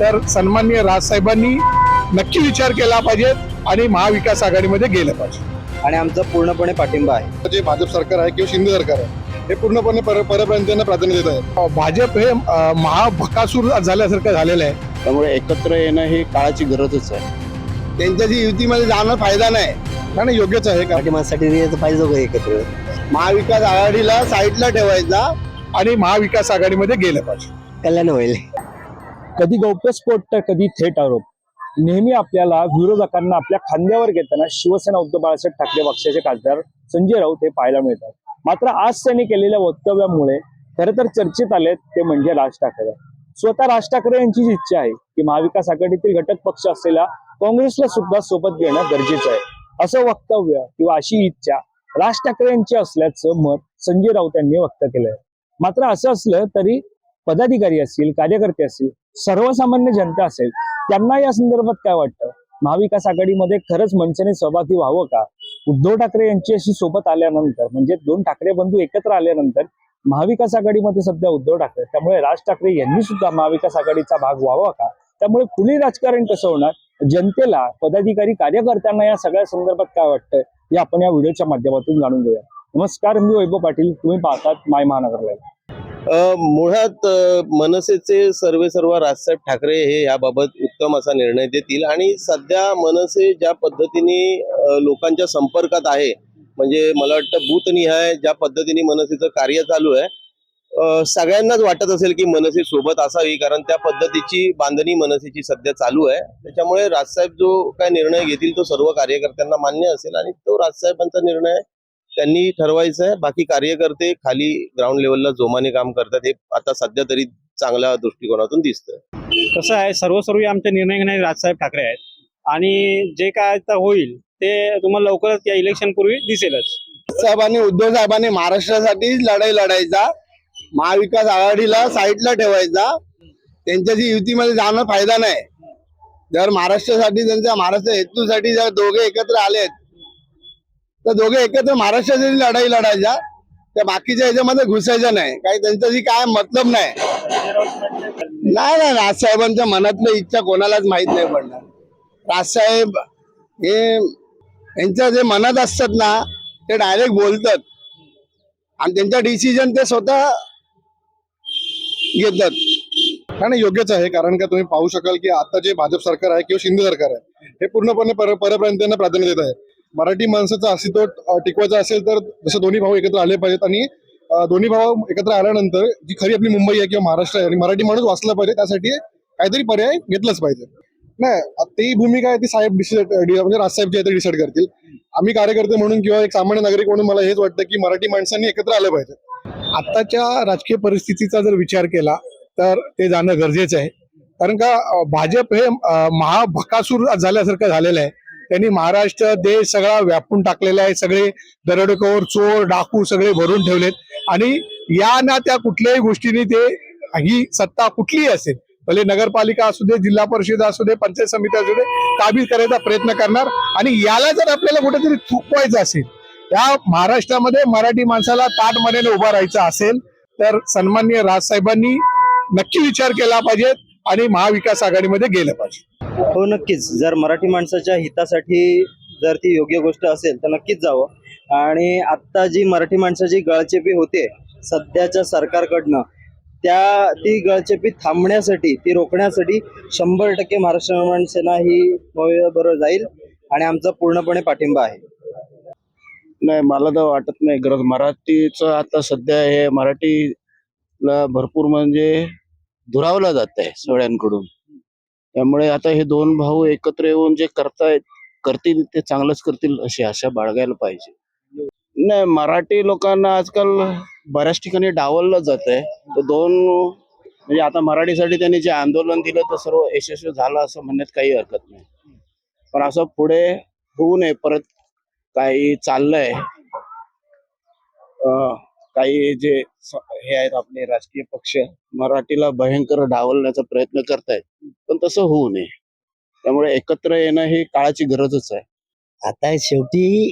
तर सन्माननीय राजसाहेबांनी नक्की विचार केला पाहिजे आणि महाविकास आघाडीमध्ये गेलं पाहिजे. आणि आमचा पूर्णपणे पाठिंबा आहे. जे भाजप सरकार आहे किंवा शिंदे सरकार आहे हे पूर्णपणे पर परप्रांतीयांना प्राधान्य देत आहे भाजप हे महाभकासूर झाल्यासारखं झालेलं आहे. त्यामुळे एकत्र येणं ही काळाची गरजच आहे. त्यांच्याशी युतीमध्ये जाणं फायदा नाही. नाही नाही, योग्यच आहे का पाठिंबासाठी पाहिजे एकत्र. महाविकास आघाडीला साईडला ठेवायचा. आणि महाविकास आघाडीमध्ये गेलं पाहिजे. कल्याण होईल. कधी गौप्यस्फोट तर कधी थेट आरोप. नेहमी आपल्याला विरोधकांना आपल्या खांद्यावर घेताना शिवसेना उद्धव बाळासाहेब ठाकरे पक्षाचे खासदार संजय राऊत हे पाहायला मिळतात. मात्र आज त्यांनी केलेल्या वक्तव्यामुळे खरं तर चर्चेत आलेत ते म्हणजे राज ठाकरे. स्वतः राज ठाकरे यांची जी इच्छा आहे की महाविकास आघाडीतील घटक पक्ष असलेल्या काँग्रेसला सुद्धा सोबत घेणं गरजेचं आहे. असं वक्तव्य किंवा अशी इच्छा राज ठाकरे यांची असल्याचं मत संजय राऊत यांनी व्यक्त केलंय. मात्र असं असलं तरी पदाधिकारी असतील कार्यकर्ते असतील सर्वसामान्य जनता असेल त्यांना या संदर्भात काय वाटतं? महाविकास आघाडीमध्ये खरंच मनसेने सहभागी व्हावं का? उद्धव ठाकरे यांची अशी सोबत आल्यानंतर म्हणजे दोन ठाकरे बंधू एकत्र आल्यानंतर महाविकास आघाडीमध्ये सध्या उद्धव ठाकरे त्यामुळे राज ठाकरे यांनी सुद्धा महाविकास आघाडीचा भाग व्हावा का? त्यामुळे खुली राजकारण कसं होणार? जनतेला पदाधिकारी कार्यकर्त्यांना या सगळ्या संदर्भात काय वाटतं? हे आपण या व्हिडिओच्या माध्यमातून जाणून घेऊया. नमस्कार मी वैभव पाटील. तुम्ही पाहतात माय महानगर लाईव्ह. मुळात मनसेचे सर्वे सर्व राजसाहेब ठाकरे हे याबाबत उत्तम असा निर्णय देतील आणि सध्या मनसे ज्या पद्धतीने लोकांच्या संपर्कात आहे म्हणजे मला वाटतं बूथनिहाय ज्या पद्धतीने मनसेचं कार्य चालू आहे सगळ्यांनाच वाटत असेल की मनसे सोबत असावी कारण त्या पद्धतीची बांधणी मनसेची सध्या चालू आहे. त्याच्यामुळे राजसाहेब जो काय निर्णय घेतील तो सर्व कार्यकर्त्यांना मान्य असेल आणि तो राजसाहेबांचा निर्णय त्यांनी ठरवायचं आहे बाकी कार्यकर्ते खाली ग्राउंड लेवलला जोमाने काम करतात हे आता सध्या तरी चांगल्या दृष्टिकोनातून दिसतंय. कसं आहे सर्वस्वी आमचे निर्णय घेणारे राजसाहेब ठाकरे आहेत. आणि जे काय आता होईल ते तुम्हाला लवकरच या इलेक्शन पूर्वी दिसेलच. साहेबांनी उद्धव साहेबांनी महाराष्ट्रासाठी लढाई लढायचा महाविकास आघाडीला साईडला ठेवायचा. त्यांच्याशी युतीमध्ये जाणं फायदा नाही. जर महाराष्ट्रासाठी त्यांच्या महाराष्ट्र हेतूसाठी जर दोघे एकत्र आलेत तर दोघे एकत्र महाराष्ट्राची लढाई लढायच्या त्या बाकीच्या ह्याच्यामध्ये घुसायचं नाही. काही त्यांच्याशी काय मतलब नाही. नाही नाही राजसाहेबांच्या मनातली इच्छा कोणालाच माहीत नाही पडणार. राजसाहेब हे यांच्या जे मनात असतात ना ते डायरेक्ट बोलतात. आणि त्यांचा डिसिजन ते स्वतः घेतात. नाही योग्यच आहे कारण का तुम्ही पाहू शकाल की आता जे भाजप सरकार आहे किंवा शिंदे सरकार आहे हे पूर्णपणे परप्रांतांना प्राधान्य देत आहे. मराठी माणसाचं अस्तित्व टिकवायचा टिकवायचं असेल तर जसं दोन्ही भाऊ एकत्र आले पाहिजेत आणि दोन्ही भाऊ एकत्र आल्यानंतर जी खरी आपली मुंबई आहे किंवा महाराष्ट्र आहे आणि मराठी माणूस वाचला पाहिजे त्यासाठी काहीतरी पर्याय घेतलाच पाहिजे. नाही ती भूमिका आहे ती साहेब डिसाईड म्हणजे राजसाहेब जे आहे ते डिसाईड करतील. आम्ही कार्यकर्ते म्हणून किंवा एक सामान्य नागरिक म्हणून मला हेच वाटतं की मराठी माणसांनी एकत्र आलं पाहिजे. आत्ताच्या राजकीय परिस्थितीचा जर विचार केला तर ते जाणं गरजेचं आहे. कारण का भाजप हे महाभकासूर झाल्यासारखं झालेलं आहे. त्यांनी महाराष्ट्र देश सगळा व्यापून टाकलेला आहे. सगळे दरोडेखोर चोर डाकू सगळे भरून ठेवलेत. आणि या ना त्या कुठल्याही गोष्टीने ते ही सत्ता कुठलीही असेल भले नगरपालिका असू दे जिल्हा परिषद असू दे पंचायत समिती असू दे काबीज करायचा प्रयत्न करणार. आणि याला जर आपल्याला कुठेतरी थुकवायचं असेल या महाराष्ट्रामध्ये मराठी माणसाला ताट मनेने उभा राहायचं असेल तर सन्मान्य राजसाहेबांनी नक्की विचार केला पाहिजे आणि महाविकास आघाडीमध्ये गेलं पाहिजे. हो नक्कीच. जर मराठी माणसाच्या हितासाठी जर ती योग्य गोष्ट असेल तर नक्कीच जावं. आणि आत्ता जी मराठी माणसाची गळचेपी होते सध्याच्या सरकारकडनं त्या ती गळचेपी थांबण्यासाठी ती रोखण्यासाठी शंभर टक्के महाराष्ट्र निर्माण सेना ही बरोबर जाईल आणि आमचा पूर्णपणे पाठिंबा आहे. नाही मला तर वाटत नाही गरज मराठीचं आता सध्या हे मराठीला भरपूर म्हणजे धुरावलं जात आहे सगळ्यांकडून. त्यामुळे आता हे दोन भाऊ एकत्र येऊन जे करतायत करतील ते चांगलंच करतील अशी आशा बाळगायला पाहिजे. नाही मराठी लोकांना आजकाल बऱ्याच ठिकाणी डावललं जात आहे तर दोन म्हणजे आता मराठीसाठी त्यांनी जे आंदोलन दिलं तर सर्व यशस्वी झालं असं म्हणण्यात काही हरकत नाही. पण असं पुढे होऊ नये परत काही चाललंय. काही जे हे आहेत आपले राजकीय पक्ष मराठीला भयंकर डावलण्याचा प्रयत्न करतायत. तसं होऊ नये. त्यामुळे एकत्र येणं ही काळाची गरजच आहे. आता शेवटी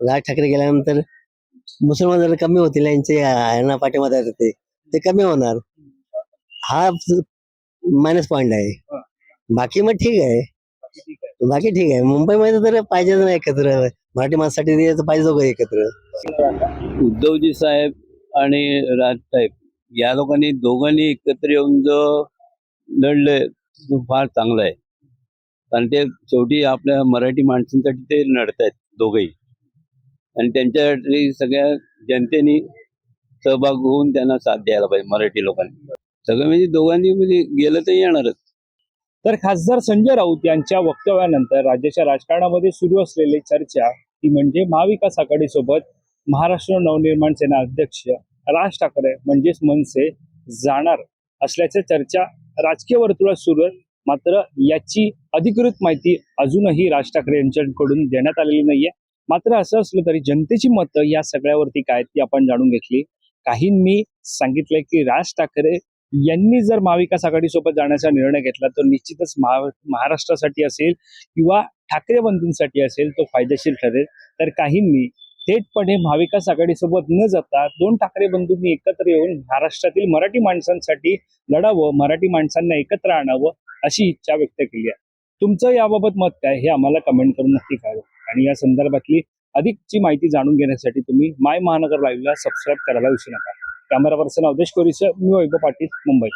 राज ठाकरे गेल्यानंतर मुसलमान जरा कमी होतील यांचे यांना पाठिंबा देतात ते. ते कमी होणार. हा मायनस पॉइंट आहे. बाकी मग ठीक आहे. बाकी ठीक आहे. मुंबईमध्ये तर पाहिजेच ना एकत्र. मराठी माणसासाठी पाहिजे दोघं एकत्र. उद्धवजी साहेब आणि राज साहेब या लोकांनी दोघांनी एकत्र येऊन जो लढले फार चांगलं आहे. कारण ते शेवटी आपल्या मराठी माणसांसाठी ते लढत आहेत दोघेही. आणि त्यांच्यासाठी सगळ्या जनतेने सहभाग होऊन त्यांना साथ द्यायला पाहिजे मराठी लोकांनी. सगळं म्हणजे दोघांनी म्हणजे गेलं तर येणारच. तर खासदार संजय राऊत यांच्या वक्तव्यानंतर राज्याच्या राजकारणामध्ये सुरू असलेली चर्चा ती म्हणजे महाविकास आघाडीसोबत महाराष्ट्र नवनिर्माण सेना अध्यक्ष राज ठाकरे म्हणजेच मनसे जाणार असल्याच्या चर्चा राजकीय वर्तुळात सुरू आहे. मात्र याची अधिकृत माहिती अजूनही राज ठाकरे यांच्याकडून देण्यात आलेली नाहीये. मात्र असं असलं तरी जनतेची मतं या सगळ्यावरती काय ती आपण जाणून घेतली. काहींनी सांगितलंय की राज ठाकरे यांनी जर महाविकास आघाडी सोबत जाण्याचा निर्णय घेतला तर निश्चितच महा महाराष्ट्रासाठी असेल किंवा ठाकरे बंधूंसाठी असेल तो फायदेशीर ठरेल. तर काहींनी थेटपणे महाविकास आघाडीसोबत न जाता दोन ठाकरे बंधूंनी एकत्र येऊन महाराष्ट्रातील मराठी माणसांसाठी लढावं मराठी माणसांना एकत्र आणावं अशी इच्छा व्यक्त केली आहे. तुमचं याबाबत मत काय हे आम्हाला कमेंट करून नक्की कळवा. आणि या संदर्भातली अधिकची माहिती जाणून घेण्यासाठी तुम्ही माय महानगर लाईव्हला सबस्क्राईब करायला विसरू नका. कॅमेरा पर्सन अवधेश कोरीसह मी वैभव पाटील मुंबई.